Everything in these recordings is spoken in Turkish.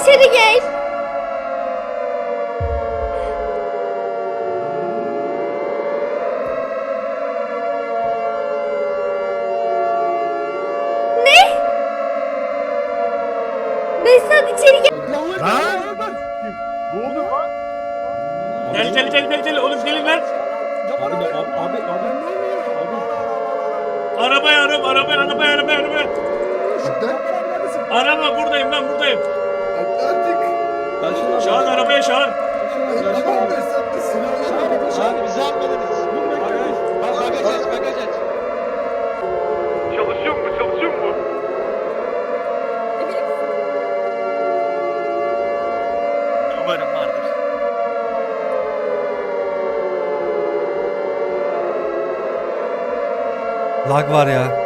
içeri gel. Ne? Behzat içeri gel. Gel gel gel gel gel oğlum gelin lan. Abi abi abi abi. Arabaya araba arabaya arabaya arabaya arabaya. Araba buradayım lan buradayım. Lag var ya.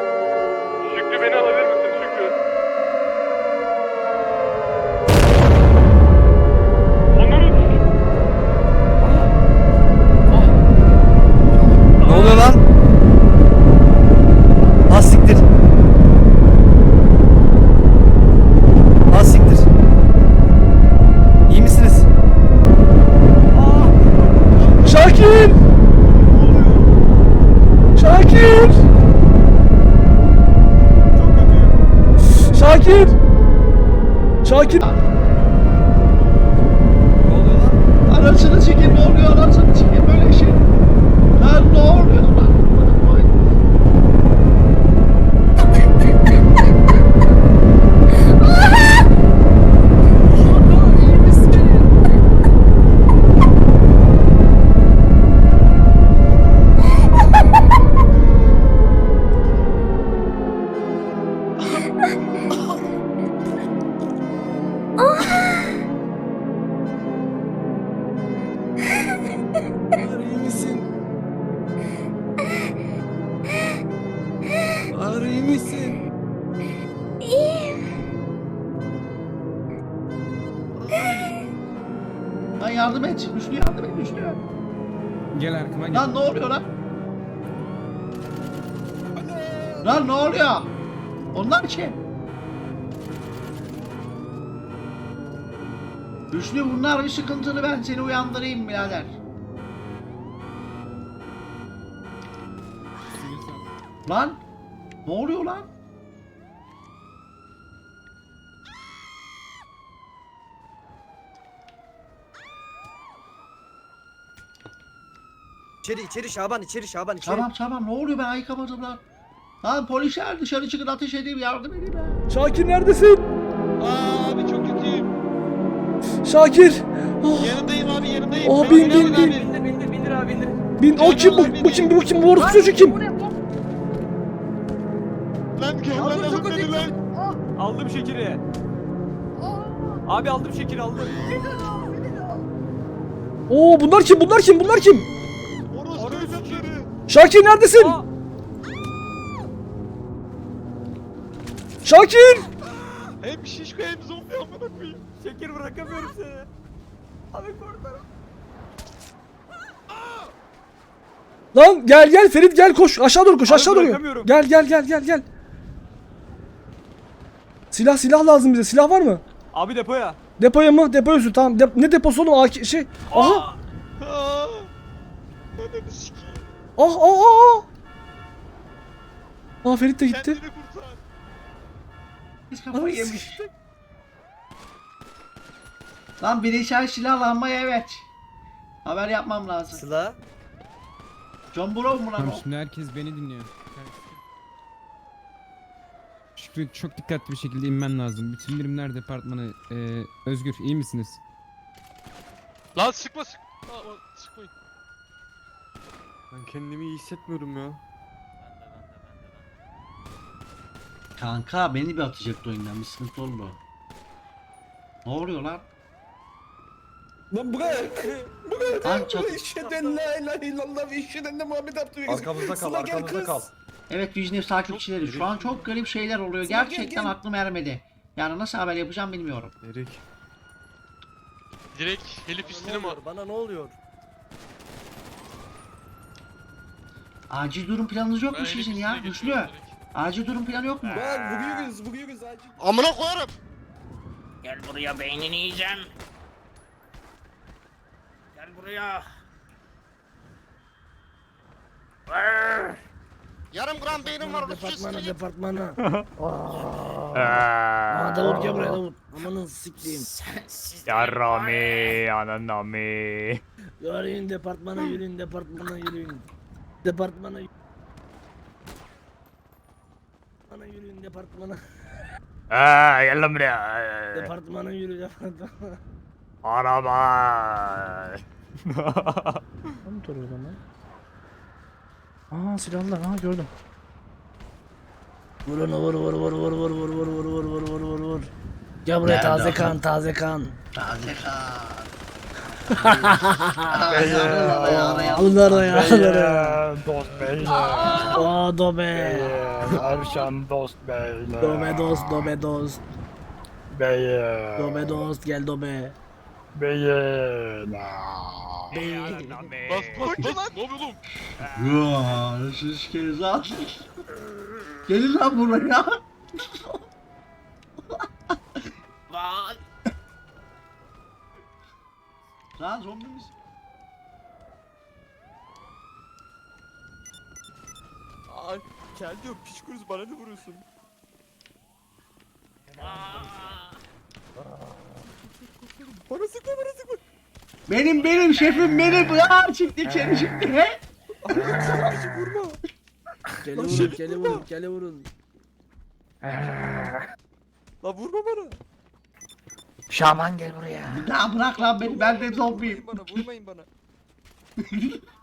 Yardım et. Hüsnü yardım et Hüsnü. Gel arkama gel. Lan ne oluyor lan? Lan ne oluyor? Onlar kim? Hüsnü bunlar bir sıkıntılı ben seni uyandırayım birader. Lan ne oluyor lan? İçeri içeri Şaban içeri Şaban içeri. Tamam tamam ne oluyor ben ayıkamadım lan. Lan polisler dışarı çıkın ateş edeyim yardım edeyim ya. Şakir neredesin? Aa abi çok kötüyüm. Şakir! Oh, Yanındayım abi yanındayım. Aa, Ben bin, oynamam bin, abi. Bindir bindir bindir abi bindir. bin, o kim bu? Bu kim? Bu kim? Bu orospu çocuğu kim? Lan gel lan alın beni lan. Aldım şekeri. Abi aldım şekeri aldım. Oo bunlar kim? Bunlar kim? Bunlar kim? Şakir neredesin? Aa! Şakir! Hem şişko hem zombi amına koyayım. Şeker bırakamıyorum seni. Abi kurtar. Lan gel gel Ferit gel koş. Aşağı doğru koş. Abi aşağı doğru. Gel gel gel gel gel. Silah silah lazım bize. Silah var mı? Abi depoya. Depoya mı? Depoya sür. Tamam. Dep- ne deposu oğlum? AK şey. Aha. Aa. Ah ah ah. ah. Aa Ferit de gitti. Kendini kurtar. Kafayı yemiş. Lan bireysel silahlanmaya evet. Haber yapmam lazım. Sıla. John Brown mu lan Tamam o? şimdi herkes beni dinliyor. Şükrü çok dikkatli bir şekilde inmen lazım. Bütün birimler departmanı. Ee, Özgür iyi misiniz? Lan sıkma sık. Aa, aa, sıkmayın. Ben kendimi iyi hissetmiyorum ya. Kanka beni bir atacaktı oyundan bir sıkıntı oldu. Ne oluyor lan? Lan bırak. Bırak. Lan çat- İşheden la ilahe illallah ve işheden de Muhammed Abdülhamid. Arkamızda kal Sıla gel arkamızda kız. kal. Evet Vijnev takipçileri şu an çok garip şeyler oluyor. Gel, Gerçekten gel. aklım ermedi. Yani nasıl haber yapacağım bilmiyorum. Erik. Direkt üstüne ne mi? Bana ne oluyor? Acil durum planınız yok mu Ben sizin ya? Güçlü. Acil durum planı yok mu? Bak bugüyoruz bugüyoruz acil. Amına koyarım. Gel buraya beynini yiyeceğim. Gel buraya. Arr! Yarım gram beynim var orası Departmana departmana. Aa, Davut gel buraya Davut. Amanın siktiğim. Yarrami, ananami. Yürüyün departmana yürüyün departmana yürüyün. Departmana Departmana yürüyün departmana. Aa, gel lan buraya. Departmana yürü departmana. Araba. Tam duruyor lan. Aa silahlar ha gördüm. Vur onu vur vur vur vur vur vur vur vur vur vur vur vur vur. Gel buraya Nerede taze adam? kan taze kan. Taze kan. Bunlar da Erşan Dost Bey'le. Aa Dome. Beyim, Erşan Dost Bey'le. Dome Dost, Dome Dost. Beyim. Dome Dost, gel Dome. Beyin. Beyin. Bas bas bas. Ne oluyor oğlum? Ya şiş kez at. Gelin lan buraya. Lan. Lan zombi misin? Aa, gel diyor piç kurusu bana ne vuruyorsun? Bana sıkma bana sıkma. Benim benim şefim benim. Ya çıktı içeri çıktı. He? Gele vurun gele vurun gele vurun. La vurma bana. Şaman gel buraya. Daha bırak lan beni. Ben de zombiyim. Vurmayın bana vurmayın bana.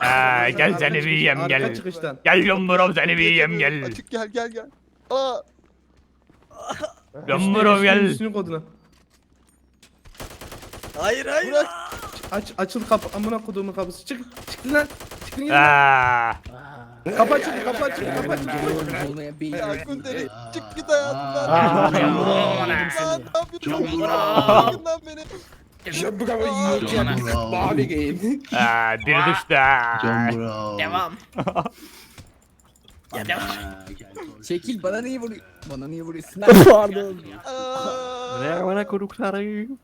Aa, gel seni bir yiyem Arka gel. çıkıştan. Gel yumruğum seni bir yiyem gel. Açık gel gel gel. Aa. Yumruğum gel. Üstünün kodunu. Hayır hayır. Bırak. Aç açıl kapı amına koduğumun kapısı. Çık çık lan. Çıkın gidin. Aa, Kapı açıldı kapı açıldı kapı açıldı. Ya Gündeli çık git hayatımdan. Aa, Lan yumruğum ne yedim seni. yapıyorsun? Çok Bırakın lan Jump Bravo yiyeceğim. Bravo. Mavi game. Aa, biri düştü. John Devam. ya devam. Çekil bana niye vuruyor? Bana niye vuruyorsun? Pardon. Ne Merhaba konuklarım.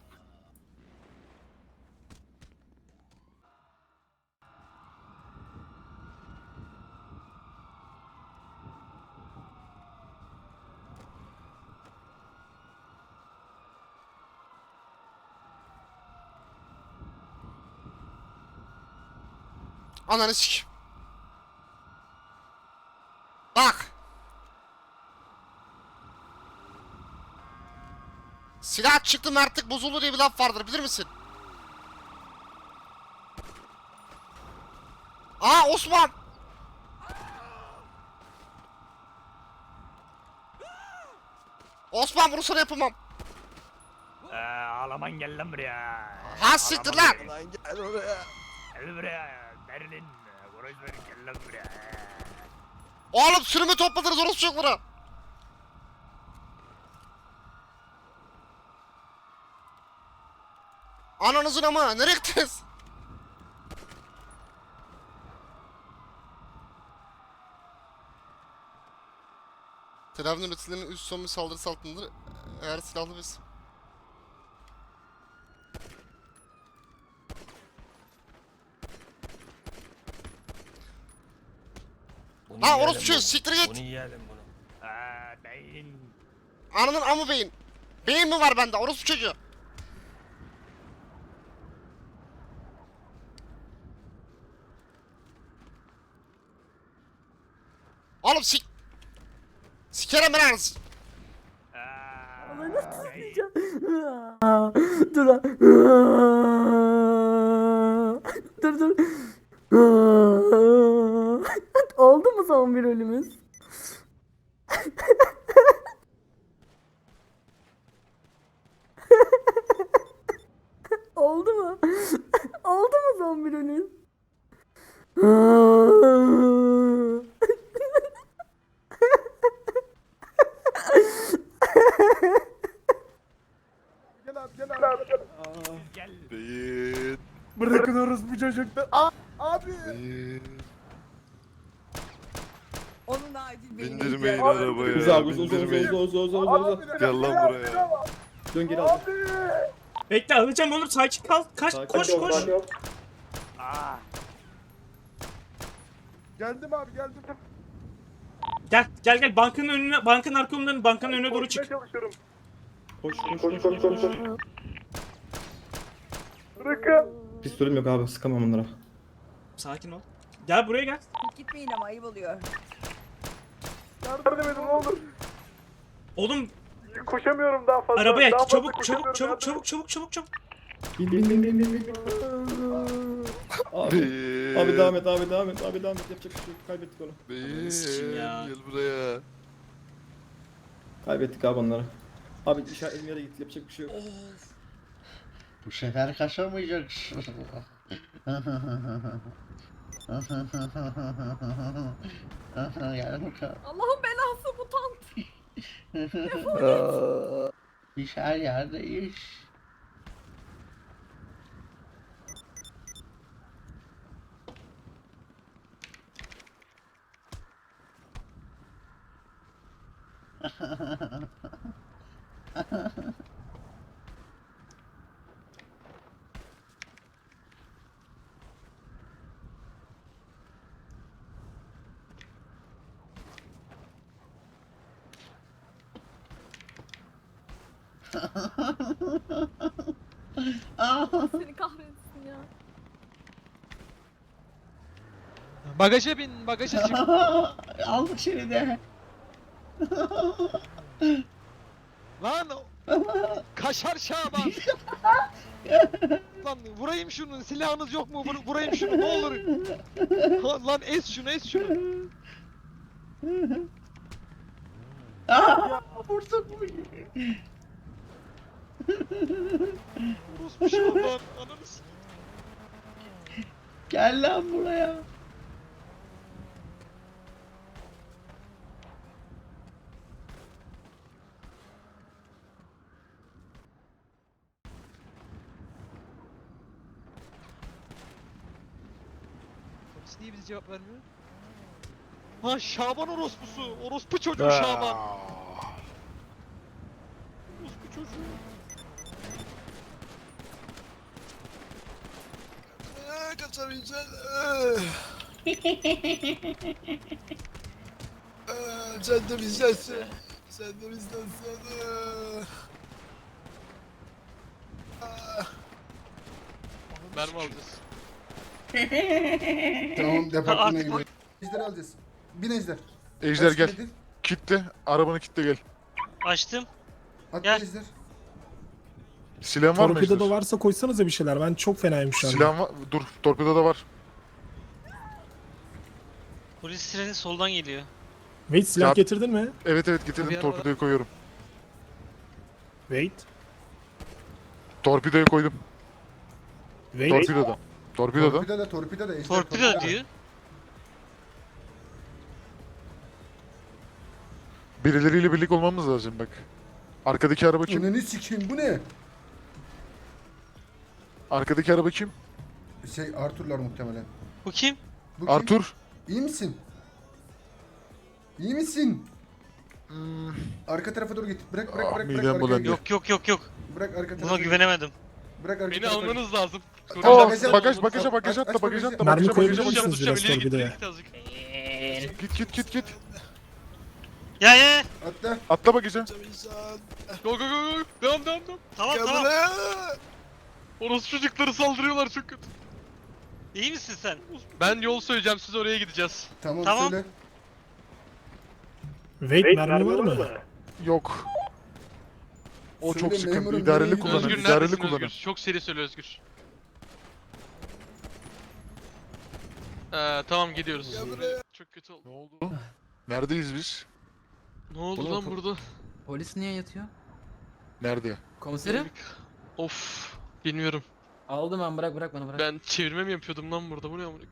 Ananı sik. Bak. Silah çıktı mertlik bozuldu diye bir laf vardır bilir misin? Aa Osman. Osman bunu sana yapamam. Aa, ağlaman gel lan buraya. Ha siktir lan. Gel oraya. Gel buraya. Merlin. Orası benim kellem bile. Oğlum sürümü topladınız orası çok bura. Ananızın ama nereye gittiniz? Tedavinin üretilerinin üst somun saldırısı altındadır. Eğer silahlı biz Ha orası şu siktir git. Aa, beyin. Ananın amı beyin. Beyin mi var bende orospu çocuğu? Oğlum sik... Sikerim ben anasını. Aa, beyin. Dur lan. Dur dur. Oldu mu son bir ölümüz? Oldu mu? Oldu mu son bir ölümüz? Gel. Bırakın orospu çocuklar. Aa, abi. Onun bana acil beyin Bindirmeyin ihtiyacım var. arabaya. Uza uza uza uza uza uza uza uza uza. Gel lan buraya. Dön geri al. Bekle alacağım oğlum sakin kal. Kaç Sakin koş ol, koş. sakin ol. Geldim abi geldim. Gel gel gel bankanın önüne bankanın arka önünden bankanın önüne doğru çık. çalışıyorum. Koş koş koş koş koş. koş. Bırakın. Pistolüm yok abi sıkamam onlara. Sakin ol. Gel buraya gel. Gitmeyin ama ayıp oluyor. Yardım edin ne olur. Oğlum Koşamıyorum daha fazla. arabaya Daha fazla çabuk koşamıyorum, çabuk yardım çabuk çabuk çabuk çabuk çabuk. Bin bin bin bin bin bin. Abi, abi devam et abi devam et abi devam et yapacak bir şey yok kaybettik onu. Sikeyim ya. Gel buraya. Kaybettik abi onları. Abi işaret yere git yapacak bir şey yok. Bu sefer kaçamayacaksın. Allah'ın belası bu tant. Biz her yerdeyiz. Seni kahretsin ya. Bagaja bin, bagaja çık. Aldık seni de. Lan o- Kaşar Şaban. lan vurayım şunu. Silahınız yok mu? Vur, vurayım şunu ne olur. Ha, lan es şunu, es şunu. Aa, vurduk mu? Orospu Şaban. Ananı s- Gel lan buraya. Polis niye bize cevap vermiyor? Ha Şaban orospusu. Orospu çocuğu Şaban. Orospu çocuğu. Kaçamayacağız. Sen de bizdensin. Sen de bizdensin. Mermi alacağız. Tamam departmana gidiyor. Ejder alacağız. Bin ejder. Ejder gel. Kitle. Arabanı kitle gel. Açtım. At Gel. ejder. Silahın var mı Ejder? Torpidoda varsa koysanıza bir şeyler. Ben çok fenayım şu anda. Silahın var. Dur. Torpidoda var. Polis sireni soldan geliyor. Wait silah Ya- getirdin mi? Evet evet Bir getirdim. araba- Torpidoyu koyuyorum. Wait. Torpidoyu koydum. Wait. Torpidoda. Torpidoda. Torpidoda torpidoda ejder. Torpido diyor. Birileriyle birlik olmamız lazım bak. Arkadaki araba kim? Ananı sikeyim bu ne? Arkadaki araba kim? Şey Arthur'lar muhtemelen. Bu kim? Bu kim? Arthur. İyi misin? İyi misin? Hmm, Arka tarafa doğru git. Bırak bırak Ah, bırak midem bırak. arkaya bulanıyor. git. Yok yok yok yok. Bırak arka tarafa. Buna güvenemedim. Bırak arka Beni tarafa. almanız lazım. Oh, Bagaja- bagaj bagaja bagaja aç- atla aç bagajı. atla Mermi bagaja koyabilir bagaja misiniz bagaja. biraz ileri git, azıcık. Git git git git. Ya ya. Atla. Atla bagaja. Go go go go. Devam devam devam. Tamam tamam. Orospu çocukları saldırıyorlar çok kötü. İyi misin sen? Ben yol söyleyeceğim siz oraya gideceğiz. Tamam, Tamam. söyle. Wait, mermi var mı? Yok. O Söyle çok sıkıntı. memurum, İdareli nereye kullanın. Özgür İdareli neredesin kullanın. Özgür? Çok seri söyle Özgür. Ee, tamam gidiyoruz. Çok kötü oldu. Ne oldu? Neredeyiz biz? Ne oldu Oğlum, lan ko- burada? Polis niye yatıyor? Nerede? Komiserim? Of. Bilmiyorum. Aldım ben bırak bırak bana bırak. Ben çevirme mi yapıyordum lan burada? Bu ne amına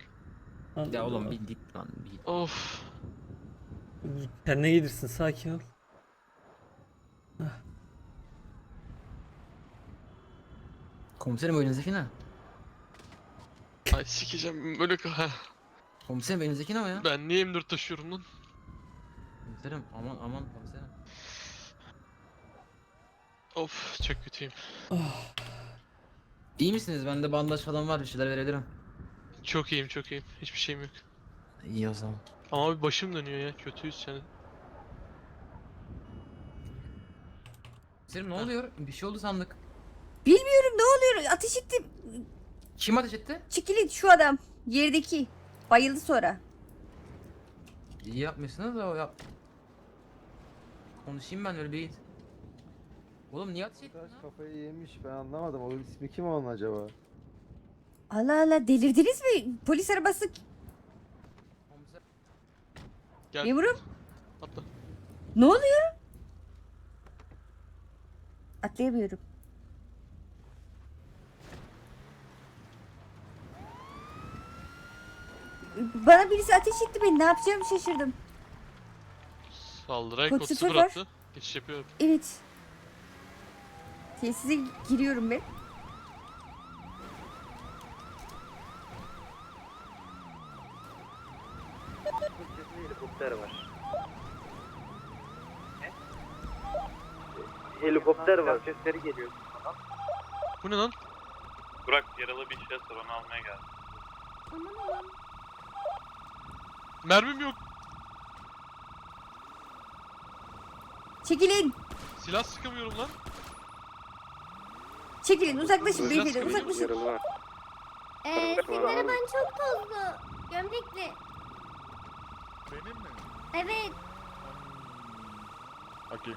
koyayım? Ya oğlum bir git lan bir git. Of. Kendine gelirsin sakin ol. Komiserim önünüzdeki ne? Ay sikeceğim böyle ka- Komiserim önünüzdeki ne o ya? Ben niye M4 taşıyorum lan? Komiserim aman aman komiserim. Of çok kötüyüm. İyi misiniz? Bende bandaj falan var bir şeyler verebilirim. Çok iyiyim çok iyiyim. Hiçbir şeyim yok. İyi o zaman. Ama bir başım dönüyor ya. Kötüyüz yani. Komiserim ne oluyor? Bir şey oldu sandık. Bilmiyorum ne oluyor ateş ettim. Kim ateş etti? Çekilin şu adam. Yerdeki. Bayıldı sonra. İyi yapmışsınız da o yap. Konuşayım ben öyle bir Oğlum niye ateş ettin lan? Kafayı yemiş ben anlamadım. O ismi kim onun acaba? Allah Allah delirdiniz mi? Polis arabası. Komiser. Gel. Memurum Atla. ne oluyor? Atlayamıyorum. Bana birisi ateş etti beni. Ne yapacağımı şaşırdım. Saldıray Kod sıfır 0 var. attı. Geçiş yapıyorum. Evet. Tesize giriyorum ben. Helikopter var. Helikopter var. Sesleri geliyor. Bu ne lan? Burak yaralı bir şey var onu almaya geldi. Mermim yok. Çekilin. Silah sıkamıyorum lan. Çekilin uzaklaşın beyefendi uzaklaşın. Eee senin araban çok tozlu. Gömlekli. Benim mi? Evet. Hmm. Okey.